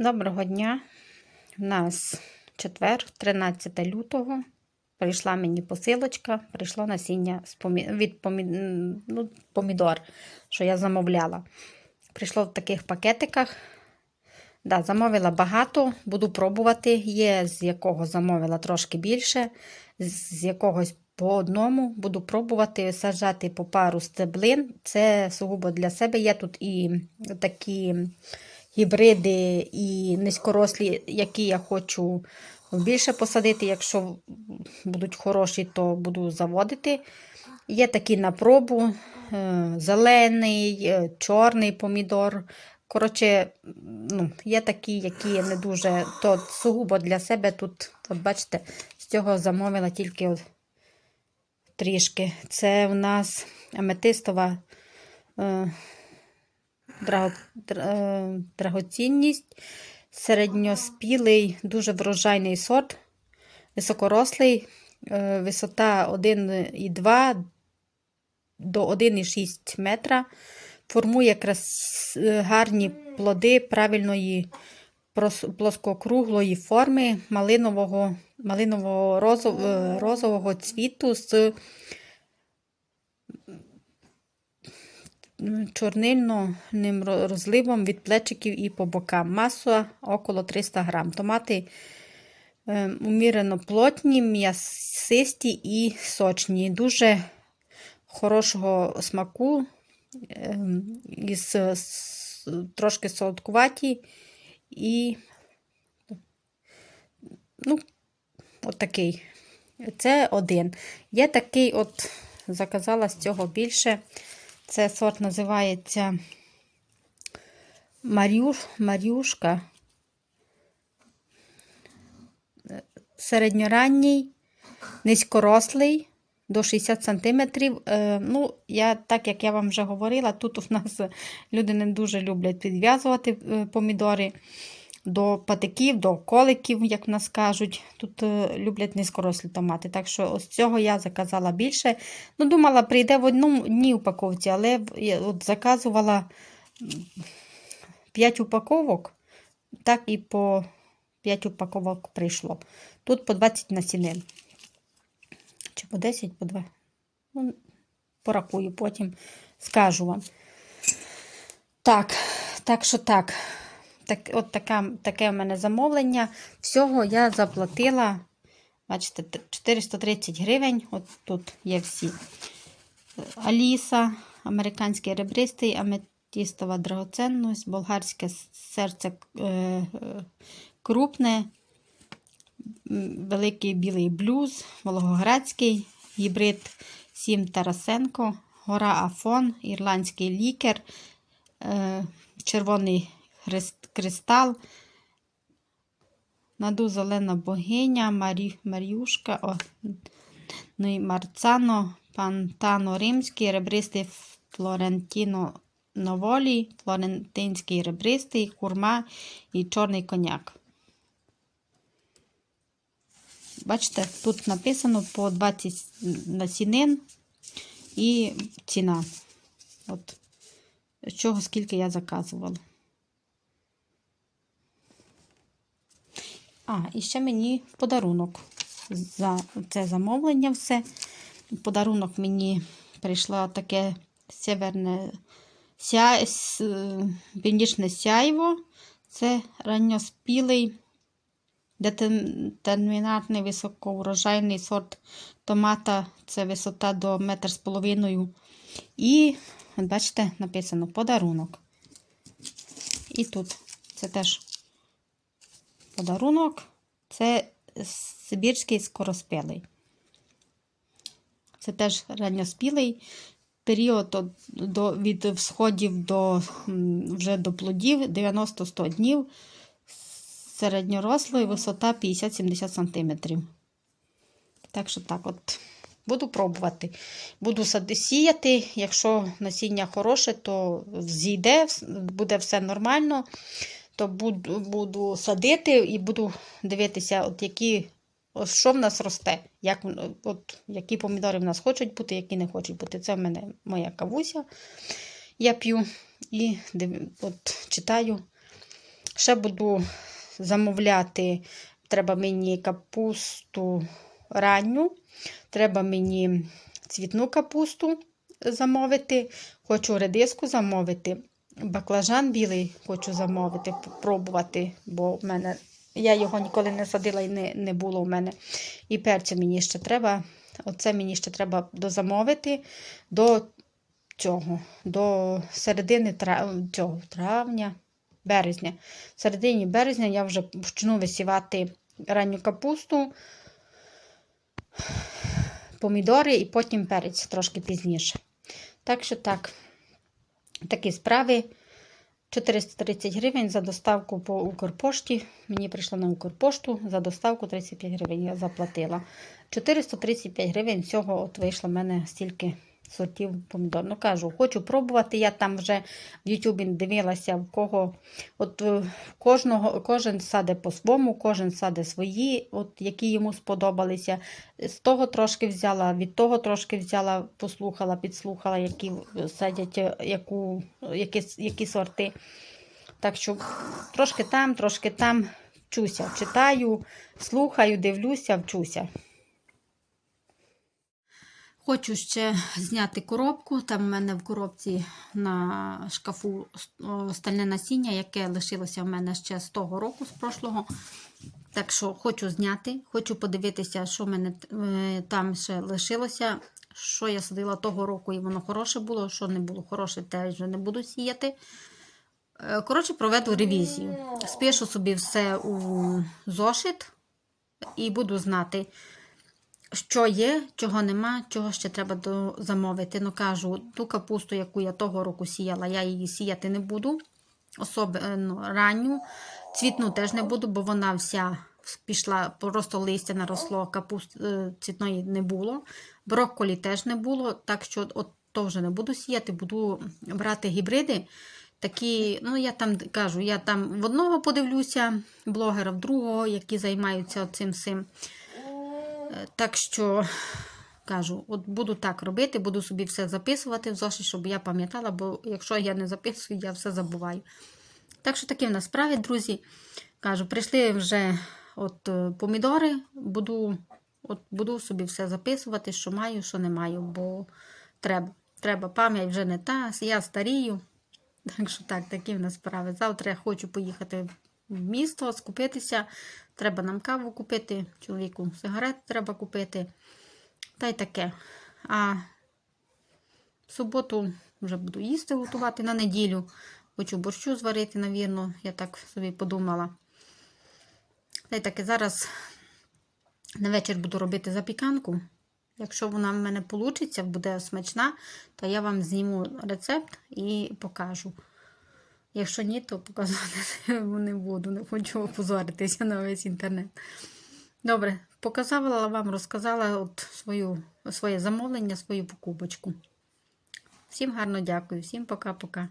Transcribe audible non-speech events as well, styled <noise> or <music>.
Доброго дня. У нас четвер, 13 лютого. Прийшла мені посилочка, прийшло насіння від помі... ну, помідор, що я замовляла. Прийшло в таких пакетиках. Да, замовила багато, буду пробувати. Є з якого замовила трошки більше, з якогось по одному. Буду пробувати саджати по пару стеблин. Це сугубо для себе. Є тут і такі гібриди і низькорослі, які я хочу більше посадити. Якщо будуть хороші, то буду заводити. Є такі на пробу: е, зелений, е, чорний помідор. Коротше, ну, є такі, які не дуже, то сугубо для себе тут, от бачите, з цього замовила тільки от трішки. Це у нас аметистова е, драгоцінність, середньоспілий, дуже врожайний сорт, високорослий, е, висота 1,2 до 1,6 метра. Формує крас... е, гарні плоди правильної плоскокруглої форми малинового, малинового розов... е, розового цвіту з чорнильним розливом від плечиків і по бокам. Маса около 300 грам. Томати е, умірено плотні, м'ясисті і сочні. Дуже хорошого смаку, ем, із трошки солодкуваті і ну, от. Це один. Є такий, от, заказала з цього більше. Це сорт називається Марюш, Марюшка. Середньоранній, низькорослий, до 60 см. Е, ну, я, так як я вам вже говорила, тут у нас люди не дуже люблять підв'язувати е, помідори до патиків, до коликів, як в нас кажуть. Тут е, люблять низькорослі томати. Так що ось цього я заказала більше. Ну, думала, прийде в одній упаковці, але я от заказувала 5 упаковок, так і по 5 упаковок прийшло. Тут по 20 насінин. Чи по 10, по 2. Ну, порахую, потім скажу вам. Так, так що так. Так, от така, таке в мене замовлення. Всього я заплатила, бачите, 430 гривень. От тут є всі. Аліса, американський ребристий, аметістова драгоценність, болгарське серце е, е, крупне, великий білий блюз, Волгоградський, гібрид 7 Тарасенко, гора Афон, ірландський лікер, е, червоний кристал, наду зелена богиня, Марі, Мар'юшка, о, ну і Марцано, Пантано Римський, ребристий Флорентіно Новолі, Флорентинський ребристий, хурма і чорний коняк. Бачите, тут написано по 20 насінин і ціна. От, з чого скільки я заказувала. А, і ще мені подарунок за це замовлення все. Подарунок мені прийшло таке северне ся... північне сяйво. Це ранньоспілий детермінатний високоврожайний сорт томата. Це висота до метр з половиною. І, бачите, написано подарунок. І тут це теж подарунок. Це сибірський скороспілий. Це теж ранньоспілий період до, від всходів до вже до плодів 90-100 днів. Середньорослий, висота 50-70 см. Так що так, от буду пробувати. Буду сіяти. Якщо насіння хороше, то зійде, буде все нормально. То буду, буду садити і буду дивитися, от які, от що в нас росте, як, от, які помідори в нас хочуть бути, які не хочуть бути. Це в мене моя кавуся. Я п'ю і от, читаю, Ще буду замовляти, треба мені капусту ранню, треба мені цвітну капусту замовити, хочу редиску замовити. Баклажан білий хочу замовити, пробувати, бо в мене я його ніколи не садила і не, не було в мене. І перцю мені ще треба. Оце мені ще треба дозамовити до цього, до середини трав... цього, травня, березня. В середині березня я вже почну висівати ранню капусту, помідори і потім перець трошки пізніше. Так що так, такі справи. 430 гривень за доставку по Укрпошті. Мені прийшло на Укрпошту, за доставку 35 гривень я заплатила. 435 гривень всього от вийшло в мене стільки сортів помідор. Ну кажу, хочу пробувати. Я там вже в Ютубі дивилася, в кого от е, кожного, кожен саде по-своєму, кожен саде свої, от які йому сподобалися. З того трошки взяла, від того трошки взяла, послухала, підслухала, які садять, е, яку, які, які сорти. Так що трошки там, трошки там вчуся. Читаю, слухаю, дивлюся, вчуся. Хочу ще зняти коробку. Там у мене в коробці на шкафу стальне насіння, яке лишилося в мене ще з того року, з прошлого. Так що хочу зняти, хочу подивитися, що в мене е, там ще лишилося. Що я садила того року, і воно хороше було, що не було хороше, теж вже не буду сіяти. Е, Коротше, проведу ревізію. Спишу собі все у зошит і буду знати, що є, чого нема, чого ще треба замовити. Ну, кажу, ту капусту, яку я того року сіяла, я її сіяти не буду. Особливо ранню. Цвітну теж не буду, бо вона вся пішла, просто листя наросло, капуст е, цвітної не було. Брокколі теж не було, так що от то вже не буду сіяти, буду брати гібриди. Такі, ну я там кажу, я там в одного подивлюся, блогера, в другого, які займаються цим всім. Так що, кажу, от буду так робити, буду собі все записувати в зошит, щоб я пам'ятала, бо якщо я не записую, я все забуваю. Так що такі в нас справи, друзі. Кажу, прийшли вже от е, помідори, буду, от, буду собі все записувати, що маю, що не маю, бо треба. Треба пам'ять вже не та, я старію. Так що так, такі в нас справи. Завтра я хочу поїхати в місто, скупитися. Треба нам каву купити, чоловіку сигарет треба купити. Та й таке. А в суботу вже буду їсти готувати на неділю. Хочу борщу зварити, навірно, я так собі подумала. Та й таке зараз на вечір буду робити запіканку. Якщо вона в мене вийде, буде смачна, то я вам зніму рецепт і покажу. Якщо ні, то показувати <laughs> не буду. Не хочу опозоритися на весь інтернет. Добре, показала вам, розказала от свою, своє замовлення, свою покупочку. Всім гарно дякую, всім пока-пока.